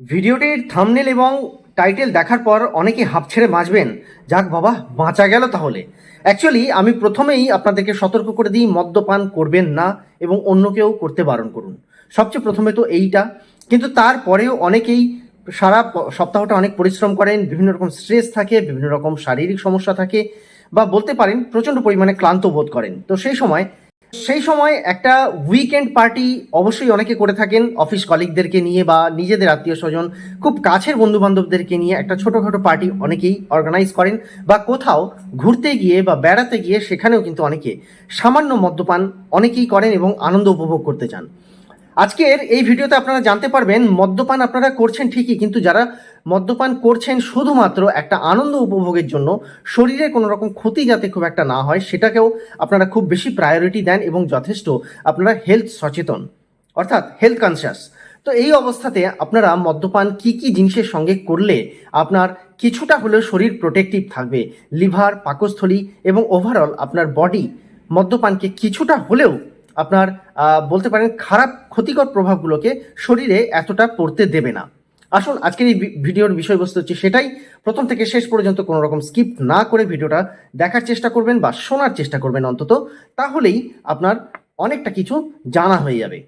ভিডিওটির থামনেল এবং টাইটেল দেখার পর অনেকে হাঁপ ছেড়ে বাঁচবেন। যাক বাবা, বাঁচা গেল তাহলে। অ্যাকচুয়ালি আমি প্রথমেই আপনাদেরকে সতর্ক করে দিই, মদ্যপান করবেন না এবং অন্যকেও করতে বারণ করুন। সবচেয়ে প্রথমে তো এইটা। কিন্তু তারপরেও অনেকেই সারা সপ্তাহটা অনেক পরিশ্রম করেন, বিভিন্ন রকম স্ট্রেস থাকে, বিভিন্ন রকম শারীরিক সমস্যা থাকে বা বলতে পারেন প্রচণ্ড পরিমাণে ক্লান্ত বোধ করেন। তো সেই সময় সেই সময় একটা উইকেন্ড পার্টি অবশ্যই অনেকে করে থাকেন অফিস কলিগদেরকে নিয়ে বা নিজেদের আত্মীয় স্বজন খুব কাছের বন্ধু বান্ধবদেরকে নিয়ে একটা ছোটোখাটো পার্টি অনেকেই অর্গানাইজ করেন বা কোথাও ঘুরতে গিয়ে বা বেড়াতে গিয়ে সেখানেও কিন্তু অনেকে সামান্য মদ্যপান অনেকেই করেন এবং আনন্দ উপভোগ করতে চান। আজকের এই ভিডিওতে আপনারা জানতে পারবেন, মদ্যপান আপনারা করছেন ঠিকই, কিন্তু যারা মদ্যপান করছেন শুধুমাত্র একটা আনন্দ উপভোগের জন্য। শরীরে কোনো রকম ক্ষতি যাতে খুব একটা না হয়, সেটাকেও আপনারা খুব বেশি প্রায়োরিটি দেন এবং যথেষ্ট আপনারা হেলথ সচেতন, অর্থাৎ হেলথ কনসিয়াস তো এই অবস্থাতে আপনারা মদ্যপান কি কি জিনিসের সঙ্গে করলে আপনার কিছুটা হলেও শরীর প্রোটেক্টিভ থাকবে, লিভার, পাকস্থলী এবং ওভারঅল আপনার বডি মদ্যপানকে কিছুটা হলেও আপনার বলতে পারেন খারাপ ক্ষতিকর প্রভাবগুলোকে শরীরে এতটা পড়তে দেবে না। আসুন, আজকের এই ভিডিওর বিষয়বস্তু হচ্ছে সেটাই। প্রথম থেকে শেষ পর্যন্ত কোনো রকম স্কিপ না করে ভিডিওটা দেখার চেষ্টা করবেন বা শোনার চেষ্টা করবেন অন্তত, তাহলেই আপনার অনেকটা কিছু জানা হয়ে যাবে।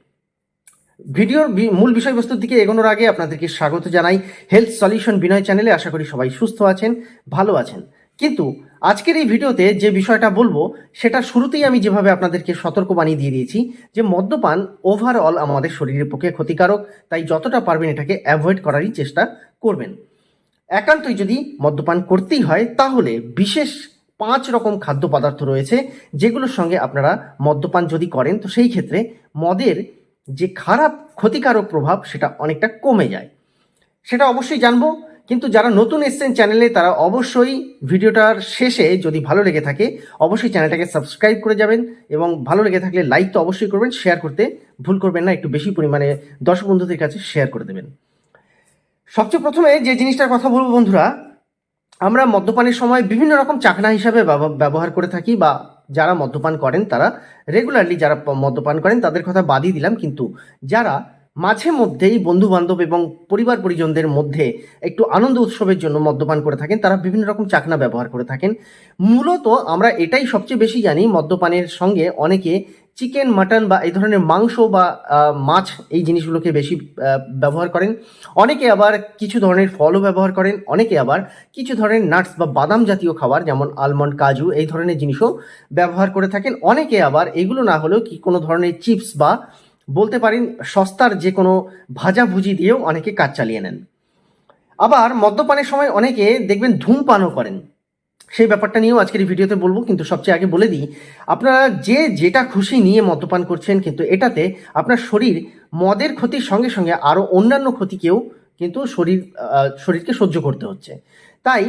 ভিডিওর মূল বিষয়বস্তুর দিকে এগোনোর আগে আপনাদেরকে স্বাগত জানাই। হেলথ সলিউশন বিনয় চ্যানেলে আশা করি সবাই সুস্থ আছেন, ভালো আছেন। কিন্তু আজকের এই ভিডিওতে যে বিষয়টা বলব, সেটা শুরুতেই আমি যেভাবে আপনাদেরকে সতর্ক বানিয়ে দিয়ে দিয়েছি, যে মদ্যপান ওভারঅল আমাদের শরীরের পক্ষে ক্ষতিকারক, তাই যতটা পারবেন এটাকে অ্যাভয়েড করারই চেষ্টা করবেন। একান্তই যদি মদ্যপান করতেই হয়, তাহলে বিশেষ পাঁচ রকম খাদ্য পদার্থ রয়েছে, যেগুলোর সঙ্গে আপনারা মদ্যপান যদি করেন, তো সেই ক্ষেত্রে মদের যে খারাপ ক্ষতিকারক প্রভাব, সেটা অনেকটা কমে যায়। সেটা অবশ্যই জানব কিন্তু যারা নতুন এসছেন চ্যানেলে, তারা অবশ্যই ভিডিওটার শেষে যদি ভালো লেগে থাকে, অবশ্যই চ্যানেলটাকে সাবস্ক্রাইব করে যাবেন এবং ভালো লেগে থাকলে লাইক তো অবশ্যই করবেন, শেয়ার করতে ভুল করবেন না, একটু বেশি পরিমাণে দর্শক বন্ধুদের কাছে শেয়ার করে দেবেন। সবচেয়ে প্রথমে যে জিনিসটার কথা বলব বন্ধুরা, আমরা মদ্যপানের সময় বিভিন্ন রকম চাকনা হিসাবে ব্যবহার করে থাকি বা যারা মদ্যপান করেন তারা রেগুলারলি যারা মদ্যপান করেন তাদের কথা বাদই দিলাম, কিন্তু যারা মাঝে মধ্যেই বন্ধু বান্ধব এবং পরিবার পরিজনদের মধ্যে একটু আনন্দ উৎসবের জন্য মদ্যপান করে থাকেন। তারা বিভিন্ন রকম চাকনা ব্যবহার করে থাকেন। মূলত আমরা এটাই সবচেয়ে বেশি জানি মদ্যপানের সঙ্গে অনেকে চিকেন, মাটন বা এই ধরনের মাংস বা মাছ এই জিনিসগুলোকে বেশি ব্যবহার করেন। অনেকে আবার কিছু ধরনের ফলও ব্যবহার করেন। অনেকে আবার কিছু ধরনের নাটস বা বাদাম জাতীয় খাবার যেমন আলমন্ড, কাজু এই ধরনের জিনিসও ব্যবহার করে থাকেন। অনেকে আবার এগুলো না হলেও কি কোনো ধরনের চিপস বা বলতে পারেন সস্তার যে কোনো ভাজাভুজি দিয়েও অনেকে কাজ চালিয়ে নেন। আবার মদ্যপানের সময় অনেকে দেখবেন ধূমপানও করেন। সেই ব্যাপারটা নিয়েও আজকের ভিডিওতে বলব, কিন্তু সবচেয়ে আগে বলে দিই, আপনারা যে যেটা খুশি নিয়ে মদ্যপান করছেন, কিন্তু এটাতে আপনার শরীর মদের ক্ষতির সঙ্গে সঙ্গে আরও অন্যান্য ক্ষতিকেও কিন্তু শরীর শরীরকে সহ্য করতে হচ্ছে। তাই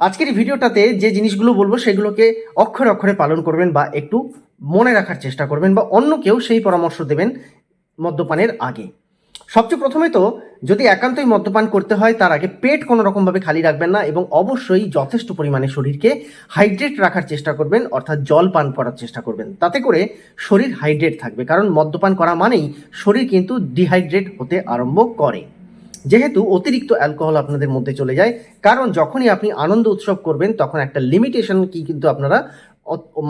আজকের ভিডিওটাতে যে জিনিসগুলো বলব, সেগুলোকে অক্ষরে অক্ষরে পালন করবেন বা একটু মনে রাখার চেষ্টা করবেন বা অন্য কেউ সেই পরামর্শ দেবেন মদ্যপানের আগে। সবচেয়ে প্রথমে তো যদি একান্তই মদ্যপান করতে হয়, তার আগে পেট কোনো রকমভাবে খালি রাখবেন না এবং অবশ্যই যথেষ্ট পরিমাণে শরীরকে হাইড্রেট রাখার চেষ্টা করবেন, অর্থাৎ জল পান করার চেষ্টা করবেন। তাতে করে শরীর হাইড্রেট থাকবে, কারণ মদ্যপান করা মানেই শরীর কিন্তু ডিহাইড্রেট হতে আরম্ভ করে। যেহেতু অতিরিক্ত অ্যালকোহল আপনাদের মধ্যে চলে যায়, কারণ যখনই আপনি আনন্দ উৎসব করবেন, তখন একটা লিমিটেশন কি কিন্তু আপনারা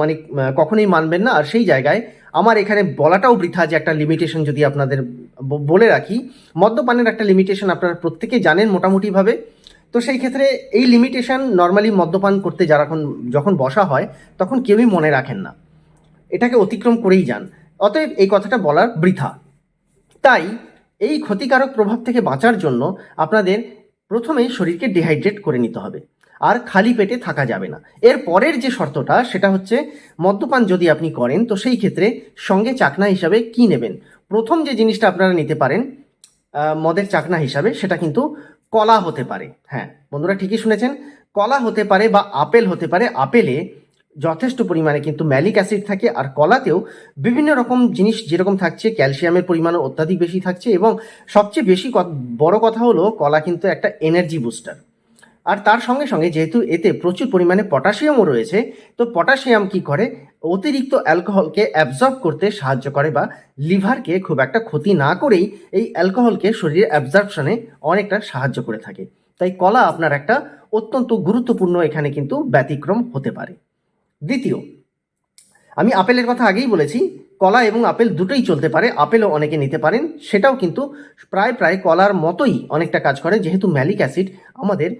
মানে কখনোই মানবেন না। আর সেই জায়গায় আমার এখানে বলাটাও বৃথা যে একটা লিমিটেশন যদি আপনাদের বলে রাখি, মদ্যপানের একটা লিমিটেশন আপনারা প্রত্যেকে জানেন মোটামুটিভাবে। তো সেই ক্ষেত্রে এই লিমিটেশন নর্মালি মদ্যপান করতে যারা এখন যখন বসা হয়, তখন কেউই মনে রাখেন না। এটাকে অতিক্রম করেই যান। অতএব এই কথাটা বলার বৃথা। তাই এই ক্ষতিকারক প্রভাব থেকে বাঁচার জন্য আপনাদের প্রথমেই শরীরকে ডিহাইড্রেট করে নিতে হবে। আর খালি পেটে থাকা যাবে না। এর পরের যে শর্তটা, সেটা হচ্ছে মদ্যপান যদি আপনি করেন, তো সেই ক্ষেত্রে সঙ্গে চাকনা হিসাবে কি নেবেন? প্রথম যে জিনিসটা আপনারা নিতে পারেন মদের চাকনা হিসাবে, সেটা কিন্তু কলা হতে পারে। হ্যাঁ বন্ধুরা ঠিকই শুনেছেন, কলা হতে পারে বা আপেল হতে পারে। আপেলে যথেষ্ট পরিমাণে কিন্তু ম্যালিক অ্যাসিড থাকে আর কলাতেও বিভিন্ন রকম জিনিস যেরকম থাকছে, ক্যালসিয়ামের পরিমাণও অত্যাধিক বেশি থাকছে এবং সবচেয়ে বেশি বড় কথা হলো, কলা কিন্তু একটা এনার্জি বুস্টার আর তার সঙ্গে সঙ্গে যেহেতু এতে প্রচুর পরিমাণে পটাশিয়ামও রয়েছে, তো পটাশিয়াম কি করে? অতিরিক্ত অ্যালকোহলকে অ্যাবজর্ব করতে সাহায্য করে বা লিভারকে খুব একটা ক্ষতি না করেই এই অ্যালকোহলকে শরীরে অ্যাবজর্পশনে অনেকটা সাহায্য করে থাকে। তাই কলা আপনার একটা অত্যন্ত গুরুত্বপূর্ণ এখানে কিন্তু ব্যতিক্রম হতে পারে। দ্বিতীয়, আমি আপেলের কথা আগেই বলেছি কলা এবং আপেল দুটোই চলতে পারে, আপেলও অনেকে নিতে পারেন। সেটাও কিন্তু প্রায় প্রায় কলার মতোই অনেকটা কাজ করে, যেহেতু ম্যালিক অ্যাসিড আমাদের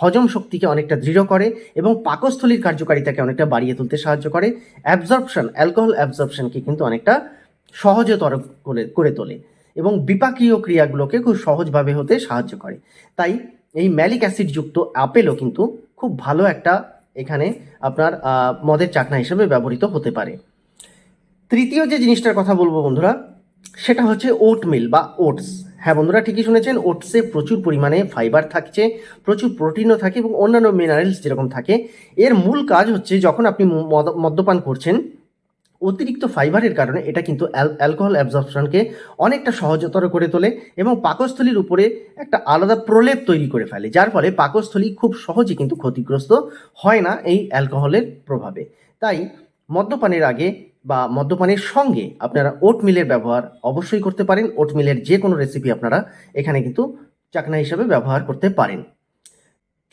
হজম শক্তিকে অনেকটা দৃঢ় করে এবং পাকস্থলীর কার্যকারিতাকে অনেকটা বাড়িয়ে তুলতে সাহায্য করে। অ্যাবজর্পশন, অ্যালকোহল অ্যাবজর্পশনকে কিন্তু অনেকটা সহজতর করে করে তোলে এবং বিপাকীয় ক্রিয়াগুলোকে খুব সহজভাবে হতে সাহায্য করে। তাই এই ম্যালিক অ্যাসিডযুক্ত আপেলও কিন্তু খুব ভালো একটা এখানে আপনার মদের চাকনা হিসেবে ব্যবহৃত হতে পারে। তৃতীয় যে জিনিসটার কথা বলব বন্ধুরা, সেটা হচ্ছে ওট মিল বা ওটস হ্যাঁ বন্ধুরা, ঠিকই শুনেছেন ওটসে প্রচুর পরিমাণে ফাইবার থাকছে, প্রচুর প্রোটিনও থাকে এবং অন্যান্য মিনারেলস যেরকম থাকে। এর মূল কাজ হচ্ছে যখন আপনি মদ- মদ্যপান করছেন, অতিরিক্ত ফাইবারের কারণে এটা কিন্তু অ্যালকোহল অ্যাবজর্পশনকে অনেকটা সহজতর করে তোলে এবং পাকস্থলীর উপরে একটা আলাদা প্রলেপ তৈরি করে ফেলে, যার ফলে পাকস্থলী খুব সহজে কিন্তু ক্ষতিগ্রস্ত হয় না এই অ্যালকোহলের প্রভাবে। তাই মদ্যপানের আগে বা মদ্যপানের সঙ্গে আপনারা ওট মিলের ব্যবহার অবশ্যই করতে পারেন। ওট মিলের যে কোনো রেসিপি আপনারা এখানে কিন্তু চাকনা হিসাবে ব্যবহার করতে পারেন।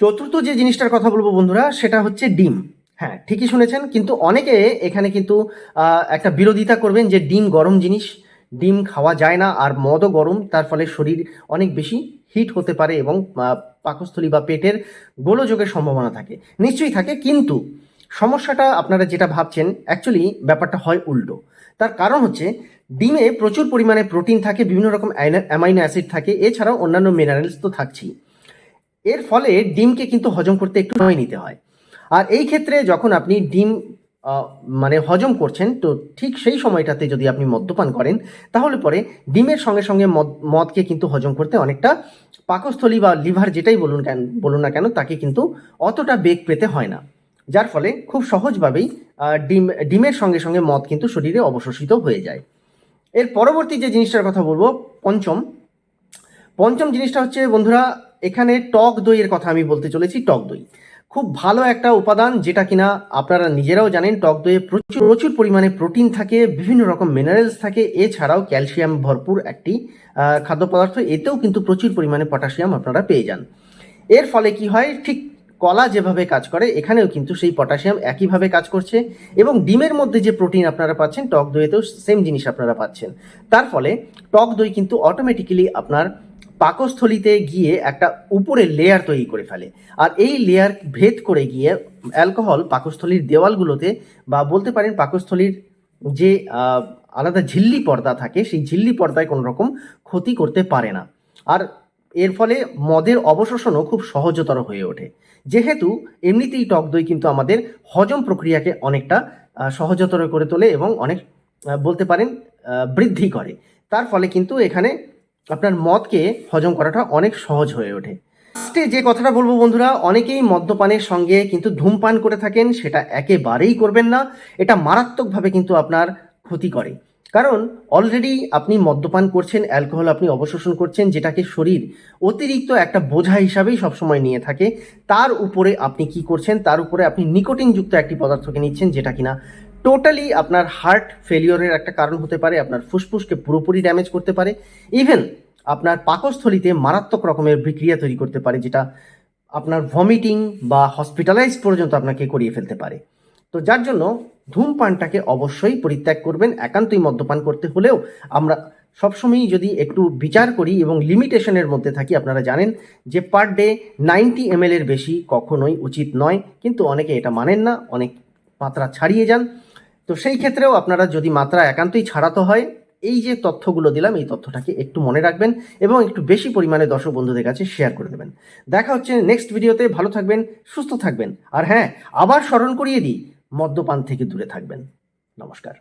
চতুর্থ যে জিনিসটার কথা বলব বন্ধুরা, সেটা হচ্ছে ডিম। হ্যাঁ ঠিকই শুনেছেন, কিন্তু অনেকে এখানে কিন্তু একটা বিরোধিতা করবেন যে ডিম গরম জিনিস, ডিম খাওয়া যায় না, আর মদও গরম, তার ফলে শরীর অনেক বেশি হিট হতে পারে এবং পাকস্থলী বা পেটের গোলযোগের সম্ভাবনা থাকে। নিশ্চয়ই থাকে, কিন্তু সমস্যাটা আপনারা যেটা ভাবছেন অ্যাকচুয়ালি ব্যাপারটা হয় উল্টো। তার কারণ হচ্ছে, ডিমে প্রচুর পরিমাণে প্রোটিন থাকে, বিভিন্ন রকম অ্যামাইনো অ্যাসিড থাকে, এছাড়াও অন্যান্য মিনারেলস তো থাকছেই। এর ফলে ডিমকে কিন্তু হজম করতে একটু সময় নিতে হয়। আর এই ক্ষেত্রে যখন আপনি ডিম মানে হজম করছেন, তো ঠিক সেই সময়টাতে যদি আপনি মদ্যপান করেন, তাহলে পরে ডিমের সঙ্গে সঙ্গে মদ, মদকে কিন্তু হজম করতে অনেকটা পাকস্থলী বা লিভার যেটাই বলুন কেন, বলুন না কেন, তাকে কিন্তু অতটা বেগ পেতে হয় না। যার ফলে খুব সহজভাবেই ডিম, ডিমের সঙ্গে সঙ্গে মদ কিন্তু শরীরে অবশোষিত হয়ে যায়। এর পরবর্তী যে জিনিসটার কথা বলব, পঞ্চম। পঞ্চম জিনিসটা হচ্ছে, বন্ধুরা, এখানে টক দইয়ের কথা আমি বলতে চলেছি, টক দই। খুব ভালো একটা উপাদান যেটা কিনা আপনারা নিজেরাও জানেন, টক দইয়ে প্রচুর প্রচুর পরিমাণে প্রোটিন থাকে, বিভিন্ন রকম মিনারেলস থাকে, এছাড়াও ক্যালসিয়াম ভরপুর একটি খাদ্য পদার্থ এতেও কিন্তু প্রচুর পরিমাণে পটাশিয়াম আপনারা পেয়ে যান। এর ফলে কি হয়, ঠিক কলা যেভাবে কাজ করে, এখানেও কিন্তু সেই পটাশিয়াম একইভাবে কাজ করছে এবং ডিমের মধ্যে যে প্রোটিন আপনারা পাচ্ছেন, টক দইয়েতেও সেম জিনিস আপনারা পাচ্ছেন। তার ফলে টক দই কিন্তু অটোমেটিক্যালি আপনার পাকস্থলিতে গিয়ে একটা উপরে লেয়ার তৈরি করে ফেলে। আর এই লেয়ার ভেদ করে গিয়ে অ্যালকোহল পাকস্থলীর দেওয়ালগুলোতে বা বলতে পারেন পাকস্থলীর যে আলাদা ঝিল্লি পর্দা থাকে, সেই ঝিল্লি পর্দায় কোনো রকম ক্ষতি করতে পারে না। আর এর ফলে মদের অবশোষণও খুব সহজতর হয়ে ওঠে। যেহেতু এমনিতেই টক দই কিন্তু আমাদের হজম প্রক্রিয়াকে অনেকটা সহজতর করে তোলে এবং অনেক বলতে পারেন বৃদ্ধি করে। তার ফলে কিন্তু এখানে আপনার মদকে হজম করাটা অনেক সহজ হয়ে ওঠে। যে কথাটা বলব বন্ধুরা, অনেকেই মদ্যপানের সঙ্গে কিন্তু ধূমপান করে থাকেন, সেটা একেবারেই করবেন না। এটা মারাত্মকভাবে কিন্তু আপনার ক্ষতি করে। কারণ অলরেডি আপনি মদ্যপান করছেন অ্যালকোহল আপনি অবশোষণ করছেন, যেটাকে শরীর অতিরিক্ত একটা বোঝা হিসাবেই সবসময় নিয়ে থাকে। তার উপরে আপনি কি করছেন? তার উপরে আপনি নিকোটিনযুক্ত একটি পদার্থকে নিচ্ছেন, যেটা কিনা টোটালি আপনার হার্ট ফেলিওরের একটা কারণ হতে পারে, আপনার ফুসফুসকে পুরোপুরি ড্যামেজ করতে পারে। ইভেন আপনার পাকস্থলিতে মারাত্মক রকমের বিক্রিয়া তৈরি করতে পারে, যেটা আপনার ভমিটিং বা হসপিটালাইজ পর্যন্ত আপনাকে করিয়ে ফেলতে পারে। তো যার জন্য ধূমপানটাকে অবশ্যই পরিত্যাগ করবেন, একান্তই মদ্যপান করতে হলেও আমরা সবসময়ই যদি একটু বিচার করি এবং লিমিটেশনের মধ্যে থাকি, আপনারা জানেন যে পার ডে নাইনটি এম এর বেশি কখনোই উচিত নয়, কিন্তু অনেকে এটা মানেন না, অনেক মাত্রা ছাড়িয়ে যান। তো সেই ক্ষেত্রেও আপনারা যদি মাত্রা একান্তই ছাড়াতে হয়, এই যে তথ্যগুলো দিলাম, এই তথ্যটাকে একটু মনে রাখবেন এবং একটু বেশি পরিমাণে দর্শক বন্ধুদের কাছে শেয়ার করে দেবেন। দেখা হচ্ছে নেক্সট ভিডিওতে ভালো থাকবেন, সুস্থ থাকবেন। আর হ্যাঁ আবার স্মরণ করিয়ে দিই মদ্যপান থেকে দূরে থাকবেন। নমস্কার।